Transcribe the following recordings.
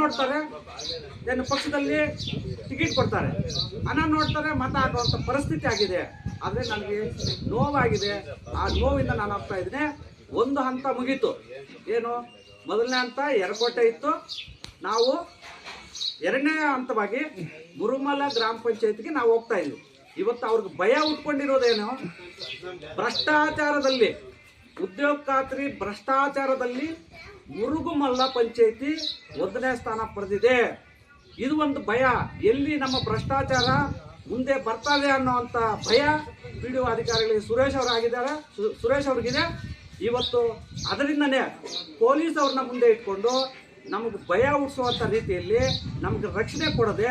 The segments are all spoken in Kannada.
ನೋಡ್ತಾರೆ, ಏನು ಪಕ್ಷದಲ್ಲಿ ಟಿಕೆಟ್ ಕೊಡ್ತಾರೆ. ಹಣ ನೋಡ್ತಾರೆ, ಮತ ಹಾಕುವಂಥ ಪರಿಸ್ಥಿತಿ ಆಗಿದೆ. ಆದರೆ ನನಗೆ ನೋವಾಗಿದೆ. ಆ ನೋವಿಂದ ನಾನು ಆಗ್ತಾ ಇದ್ದೀನಿ. ಒಂದು ಹಂತ ಮುಗೀತು. ಏನು? ಮೊದಲನೇ ಹಂತ ಎರಕೋಟೆ ಇತ್ತು. ನಾವು ಎರಡನೇ ಹಂತವಾಗಿ ಮುರುಮಲ ಗ್ರಾಮ ಪಂಚಾಯತ್ಗೆ ನಾವು ಹೋಗ್ತಾ ಇದ್ವಿ. ಇವತ್ತು ಅವ್ರಿಗೆ ಭಯ ಉಟ್ಕೊಂಡಿರೋದೇನು? ಭ್ರಷ್ಟಾಚಾರದಲ್ಲಿ, ಉದ್ಯೋಗ ಖಾತ್ರಿ ಭ್ರಷ್ಟಾಚಾರದಲ್ಲಿ ಮುರುಗುಮಲ್ಲ ಪಂಚಾಯಿತಿ ಒಂದನೇ ಸ್ಥಾನ ಪಡೆದಿದೆ. ಇದು ಒಂದು ಭಯ. ಎಲ್ಲಿ ನಮ್ಮ ಭ್ರಷ್ಟಾಚಾರ ಮುಂದೆ ಬರ್ತದೆ ಅನ್ನೋವಂಥ ಭಯ ಪಿ ಡಿ ಅಧಿಕಾರಿಗಳಿಗೆ ಸುರೇಶ್ ಅವರು ಆಗಿದ್ದಾರೆ ಸು- ಸುರೇಶ್ ಅವ್ರಿಗಿದೆ. ಇವತ್ತು ಅದರಿಂದನೇ ಪೊಲೀಸ್ ಅವ್ರನ್ನ ಮುಂದೆ ಇಟ್ಕೊಂಡು ನಮಗೆ ಭಯ ಹುಟ್ಟಿಸುವಂಥ ರೀತಿಯಲ್ಲಿ ನಮ್ಗೆ ರಕ್ಷಣೆ ಕೊಡದೆ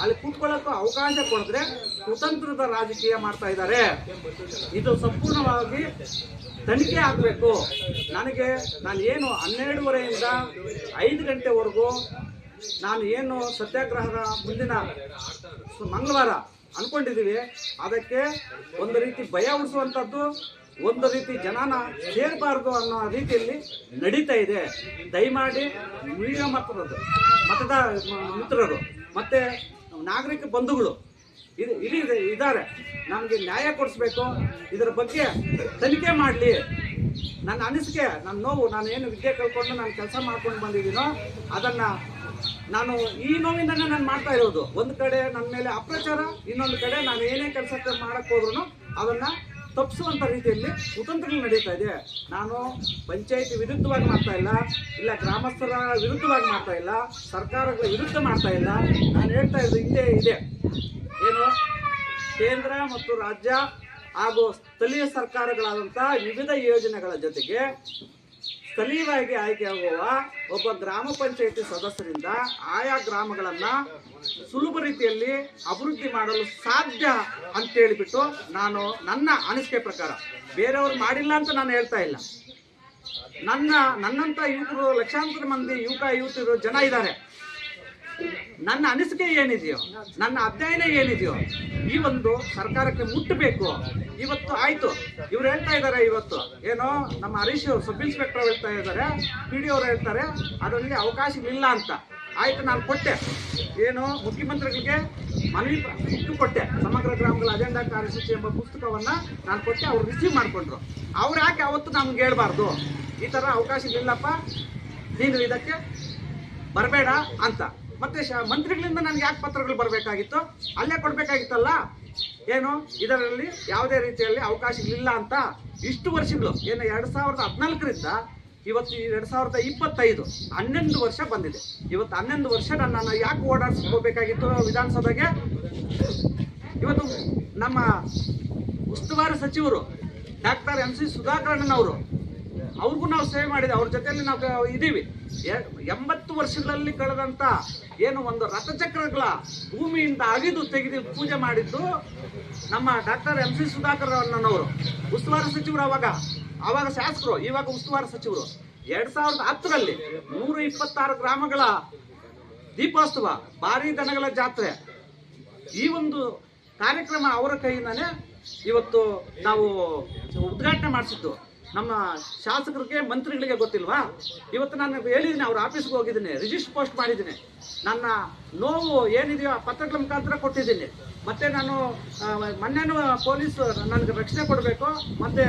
ಅಲ್ಲಿ ಕೂತ್ಕೊಳ್ಳೋಕ್ಕೂ ಅವಕಾಶ ಕೊಡಿದ್ರೆ ಕುತಂತ್ರದ ರಾಜಕೀಯ ಮಾಡ್ತಾ ಇದ್ದಾರೆ. ಇದು ಸಂಪೂರ್ಣವಾಗಿ ತನಿಖೆ ಆಗಬೇಕು. ನನಗೆ ನಾನು ಏನು ಹನ್ನೆರಡುವರೆಯಿಂದ ಐದು ಗಂಟೆವರೆಗೂ ನಾನು ಏನು ಸತ್ಯಾಗ್ರಹದ ಮುಂದಿನ ಮಂಗಳವಾರ ಅಂದ್ಕೊಂಡಿದ್ದೀವಿ ಅದಕ್ಕೆ ಒಂದು ರೀತಿ ಭಯ ಉಳಿಸುವಂಥದ್ದು, ಒಂದು ರೀತಿ ಜನನ ಸೇರಬಾರ್ದು ಅನ್ನೋ ರೀತಿಯಲ್ಲಿ ನಡೀತಾ ಇದೆ. ದಯಮಾಡಿ ಮೀಡಿಯಾ ಮತದ ಮತದಾರ ಮಿತ್ರರು, ಮತ್ತು ನಾಗರಿಕ ಬಂಧುಗಳು ಇದು ಇಡೀ ಇದ್ದಾರೆ. ನಮಗೆ ನ್ಯಾಯ ಕೊಡಿಸ್ಬೇಕು. ಇದರ ಬಗ್ಗೆ ತನಿಖೆ ಮಾಡಲಿ. ನನ್ನ ಅನಿಸಿಕೆ, ನನ್ನ ನೋವು, ನಾನು ಏನು ವಿದ್ಯೆ ಕಳ್ಕೊಂಡು ನಾನು ಕೆಲಸ ಮಾಡ್ಕೊಂಡು ಬಂದಿದ್ದೀನೋ, ಅದನ್ನು ನಾನು ಈ ನೋವಿಂದನೇ ನಾನು ಮಾಡ್ತಾ ಇರೋದು. ಒಂದು ಕಡೆ ನನ್ನ ಮೇಲೆ ಅಪ್ರಚಾರ, ಇನ್ನೊಂದು ಕಡೆ ನಾನು ಏನೇ ಕೆಲಸಕ್ಕೆ ಮಾಡಕ್ಕೆ ಹೋದ್ರು ಅದನ್ನ ತಪ್ಪಿಸುವಂತ ರೀತಿಯಲ್ಲಿ ಕುತಂತ್ರಗಳು ನಡೀತಾ ಇದೆ. ನಾನು ಪಂಚಾಯಿತಿ ವಿರುದ್ಧವಾಗಿ ಮಾಡ್ತಾ ಇಲ್ಲ ಇಲ್ಲ ಗ್ರಾಮಸ್ಥರ ವಿರುದ್ಧವಾಗಿ ಮಾಡ್ತಾ ಇಲ್ಲ, ಸರ್ಕಾರಗಳ ವಿರುದ್ಧ ಮಾಡ್ತಾ ಇಲ್ಲ. ನಾನು ಹೇಳ್ತಾ ಇರೋದು ಹಿಂದೆ ಇದೆ. ಏನು? ಕೇಂದ್ರ ಮತ್ತು ರಾಜ್ಯ ಹಾಗೂ ಸ್ಥಳೀಯ ಸರ್ಕಾರಗಳಾದಂಥ ವಿವಿಧ ಯೋಜನೆಗಳ ಜೊತೆಗೆ ಸ್ಥಳೀಯವಾಗಿ ಆಯ್ಕೆಯಾಗುವ ಒಬ್ಬ ಗ್ರಾಮ ಪಂಚಾಯತಿ ಸದಸ್ಯರಿಂದ ಆಯಾ ಗ್ರಾಮಗಳನ್ನ ಸುಲಭ ರೀತಿಯಲ್ಲಿ ಅಭಿವೃದ್ಧಿ ಮಾಡಲು ಸಾಧ್ಯ ಅಂತ ಹೇಳಿಬಿಟ್ಟು ನಾನು ನನ್ನ ಅನಿಸಿಕೆ ಪ್ರಕಾರ ಬೇರೆಯವರು ಮಾಡಿಲ್ಲ ಅಂತ ನಾನು ಹೇಳ್ತಾ ಇಲ್ಲ. ನನ್ನ ನನ್ನಂತ ಯುವಕರು ಲಕ್ಷಾಂತರ ಮಂದಿ ಯುವಕ ಯುವತಿಯರು ಜನ ಇದ್ದಾರೆ. ನನ್ನ ಅನಿಸಿಕೆ ಏನಿದೆಯೋ, ನನ್ನ ಅಧ್ಯಯನ ಏನಿದೆಯೋ, ಈ ಒಂದು ಸರ್ಕಾರಕ್ಕೆ ಮುಟ್ಟಬೇಕು. ಇವತ್ತು ಆಯ್ತು. ಇವ್ರು ಹೇಳ್ತಾ ಇದ್ದಾರೆ ಇವತ್ತು. ಏನೋ ನಮ್ಮ ಹರೀಶ್ ಸಬ್ ಇನ್ಸ್ಪೆಕ್ಟರ್ ಹೇಳ್ತಾ ಇದ್ದಾರೆ ಪಿ ಡಿ ಅವರು ಹೇಳ್ತಾರೆ, ಅದರಲ್ಲಿ ಇಲ್ಲ ಅಂತ. ಆಯ್ತು, ನಾನು ಕೊಟ್ಟೆ. ಏನು, ಮುಖ್ಯಮಂತ್ರಿಗಳಿಗೆ ಮನವಿ ಇದು ಕೊಟ್ಟೆ. ಸಮಗ್ರ ಗ್ರಾಮಗಳ ಅಜೆಂಡಾ ಕಾರ್ಯಸೂಚಿ ಎಂಬ ಪುಸ್ತಕವನ್ನ ನಾನು ಕೊಟ್ಟೆ, ಅವ್ರು ರಿಸೀವ್ ಮಾಡಿಕೊಂಡ್ರು. ಅವ್ರು ಯಾಕೆ ಅವತ್ತು ನಮ್ಗೆ ಹೇಳ್ಬಾರ್ದು? ಈ ಥರ ಅವಕಾಶಗಳಿಲ್ಲಪ್ಪ. ನೀನು ಇದಕ್ಕೆ ಬರಬೇಡ ಅಂತ. ಮತ್ತೆ ಮಂತ್ರಿಗಳಿಂದ ನನಗೆ ಯಾಕೆ ಪತ್ರಗಳು ಬರಬೇಕಾಗಿತ್ತು? ಅಲ್ಲೇ ಕೊಡಬೇಕಾಗಿತ್ತಲ್ಲ? ಏನು? ಇದರಲ್ಲಿ ಯಾವುದೇ ರೀತಿಯಲ್ಲಿ ಅವಕಾಶಗಳಿಲ್ಲ ಅಂತ ಇಷ್ಟು ವರ್ಷಗಳು, ಏನು ಎರಡು ಸಾವಿರದ ಹದಿನಾಲ್ಕರಿಂದ ಇವತ್ತು ಎರಡು ಸಾವಿರದ ಇಪ್ಪತ್ತೈದು ಹನ್ನೊಂದು ವರ್ಷ ಬಂದಿದೆ. ಇವತ್ತು ಹನ್ನೊಂದು ವರ್ಷ ನನ್ನನ್ನು ಯಾಕೆ ಓಡಾಡಿಸ್ಕೋಬೇಕಾಗಿತ್ತು ವಿಧಾನಸಭೆಗೆ? ಇವತ್ತು ನಮ್ಮ ಉಸ್ತುವಾರಿ ಸಚಿವರು ಡಾಕ್ಟರ್ ಎಂ ಸಿ ಸುಧಾಕರಣ್ಣನವರು ಅವ್ರಿಗೂ ನಾವು ಸೇವೆ ಮಾಡಿದೆ ಅವ್ರ ಜೊತೆಯಲ್ಲಿ ನಾವು ಇದ್ದೀವಿ ಎಂಬತ್ತು ವರ್ಷಗಳಲ್ಲಿ ಕಳೆದಂತ ಏನು ಒಂದು ರಥಚಕ್ರಗಳ ಭೂಮಿಯಿಂದ ಅಗಿದು ತೆಗೆದು ಪೂಜೆ ಮಾಡಿದ್ದು ನಮ್ಮ ಡಾಕ್ಟರ್ ಎಂ ಸಿ ಸುಧಾಕರ್ ಅಣ್ಣನವರು, ಉಸ್ತುವಾರಿ ಸಚಿವರು ಅವಾಗ. ಅವಾಗ ಶಾಸಕರು, ಇವಾಗ ಉಸ್ತುವಾರಿ ಸಚಿವರು. ಎರಡ್ ಸಾವಿರದ ಹತ್ತರಲ್ಲಿ ನೂರ ಇಪ್ಪತ್ತಾರು ಗ್ರಾಮಗಳ ದೀಪೋತ್ಸವ, ಭಾರಿ ದನಗಳ ಜಾತ್ರೆ. ಈ ಒಂದು ಕಾರ್ಯಕ್ರಮ ಅವರ ಕೈಯಿಂದಾನೇ ಇವತ್ತು ನಾವು ಉದ್ಘಾಟನೆ ಮಾಡಿಸಿದ್ದು. ನಮ್ಮ ಶಾಸಕರಿಗೆ, ಮಂತ್ರಿಗಳಿಗೆ ಗೊತ್ತಿಲ್ವಾ? ಇವತ್ತು ನಾನು ಹೇಳಿದ್ದೀನಿ ಅವ್ರ ಆಫೀಸ್ಗೆ ಹೋಗಿದ್ದೀನಿ, ರಿಜಿಸ್ಟರ್ ಪೋಸ್ಟ್ ಮಾಡಿದ್ದೀನಿ. ನನ್ನ ನೋವು ಏನಿದೆಯೋ ಆ ಪತ್ರಗಳ ಮುಖಾಂತರ ಕೊಟ್ಟಿದ್ದೀನಿ. ಮತ್ತು ನಾನು ಮೊನ್ನೆನೂ ಪೊಲೀಸ್ ನನಗೆ ರಕ್ಷಣೆ ಕೊಡಬೇಕು. ಮತ್ತು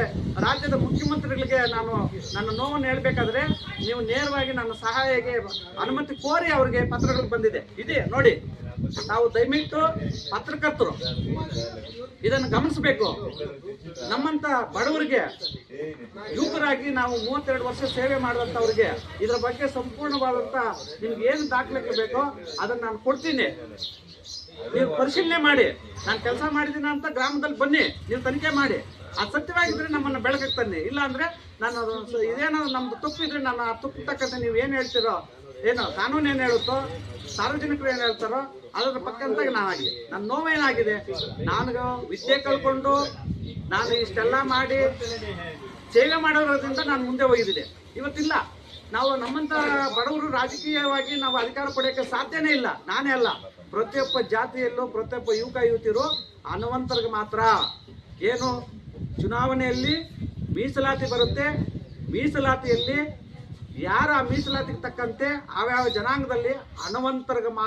ರಾಜ್ಯದ ಮುಖ್ಯಮಂತ್ರಿಗಳಿಗೆ ನಾನು ನನ್ನ ನೋವನ್ನು ಹೇಳಬೇಕಾದ್ರೆ, ನೀವು ನೇರವಾಗಿ ನನ್ನ ಸಹಾಯಕ್ಕೆ ಅನುಮತಿ ಕೋರಿ ಅವರಿಗೆ ಪತ್ರಗಳು ಬಂದಿದೆ. ಇದೆ, ನೋಡಿ. ನಾವು ದಯವಿಟ್ಟು ಪತ್ರಕರ್ತರು ಇದನ್ನು ಗಮನಿಸಬೇಕು. ನಮ್ಮಂತ ಬಡವರಿಗೆ ಯುವಕರಾಗಿ ನಾವು ಮೂವತ್ತೆರಡು ವರ್ಷ ಸೇವೆ ಮಾಡಿದಂಥವ್ರಿಗೆ ಇದರ ಬಗ್ಗೆ ಸಂಪೂರ್ಣವಾದಂಥ ನಿಮ್ಗೆ ಏನು ದಾಖಲೆ ಬೇಕೋ ಅದನ್ನು ನಾನು ಕೊಡ್ತೀನಿ. ನೀವು ಪರಿಶೀಲನೆ ಮಾಡಿ. ನಾನು ಕೆಲಸ ಮಾಡಿದ್ದೀನಿ ಅಂತ ಗ್ರಾಮದಲ್ಲಿ ಬನ್ನಿ. ನೀವು ತನಿಖೆ ಮಾಡಿ. ಅದು ಸತ್ಯವಾಗಿದ್ರೆ ನಮ್ಮನ್ನು ಬೆಳಕಕ್ಕೆ ತನ್ನಿ. ಇಲ್ಲ ಅಂದ್ರೆ ನಾನು ಇದೇನೋ ನಮ್ದು ತಪ್ಪು ಇದ್ರೆ ನಾನು ಆ ತಪ್ಪು ತಕ್ಕಂತೆ ನೀವು ಏನು ಹೇಳ್ತೀರೋ ಏನೋ, ಕಾನೂನು ಏನು ಹೇಳುತ್ತೋ, ಸಾರ್ವಜನಿಕರು ಏನು ಹೇಳ್ತಾರೋ, ಅದರ ಪಕ್ಕಂತಾಗಿ ನಾನಾಗಿದೆ. ನನ್ನ ನೋವೇನಾಗಿದೆ ನಾನು ವಿದ್ಯೆ ಕಳ್ಕೊಂಡು, ನಾನು ಇಷ್ಟೆಲ್ಲ ಮಾಡಿ ಸೇವೆ ಮಾಡೋದ್ರಿಂದ ನಾನು ಮುಂದೆ ಹೋಗಿದ್ದೆ ಇವತ್ತಿಲ್ಲ. ನಾವು ನಮ್ಮಂತ ಬಡವರು ರಾಜಕೀಯವಾಗಿ ನಾವು ಅಧಿಕಾರ ಪಡೆಯೋಕ್ಕೆ ಸಾಧ್ಯನೇ ಇಲ್ಲ. ನಾನೇ ಅಲ್ಲ. ಪ್ರತಿಯೊಬ್ಬ ಜಾತಿಯಲ್ಲೂ, ಪ್ರತಿಯೊಬ್ಬ ಯುವಕ, ಯುವತಿಯರು ಹನುಮಂತರಿಗೆ ಮಾತ್ರ. ಏನು? ಚುನಾವಣೆಯಲ್ಲಿ ಮೀಸಲಾತಿ ಬರುತ್ತೆ. ಮೀಸಲಾತಿಯಲ್ಲಿ ಯಾರ ಮೀಸಲಾತಿಗೆ ತಕ್ಕಂತೆ ಆವ್ಯಾವ ಜನಾಂಗದಲ್ಲಿ ಹಣವಂತರಿಗೆ ಮಾತ್ರ